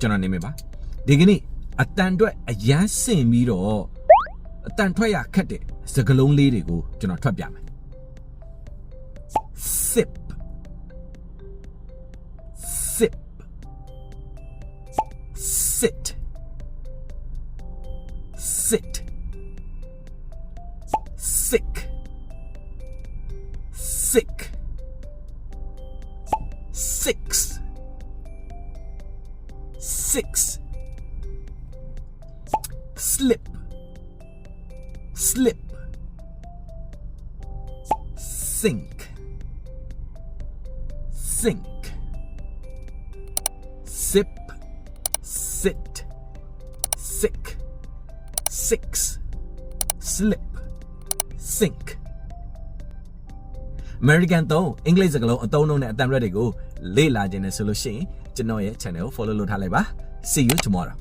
ကျွန်တော်နေမယ်ပါဒီကနေ့အတန်အတွက်အရန်စင်ပြီးတော့အတန်ထွက်ရခက်တဲ့စကလုံးလေးတွေကိုကျွန်တော်ထွက်ပြမယ် sip sip sit sit sick sick six six. Slip. Slip. Sink. Sink. Sip. Sit. Sick. Six. Slip. Sink American သုံးအင်္ဂလိပ်စကားလုံးအသုံးအနှုန်းနဲ့အတန်ရက်တွေကိုလေ့လာခြင်းနဲ့ဆိုလို့ရှိရင်ကျွန်တော်ရဲ့ channel ကို follow လုပ်ထားလိုက်ပါ See you tomorrow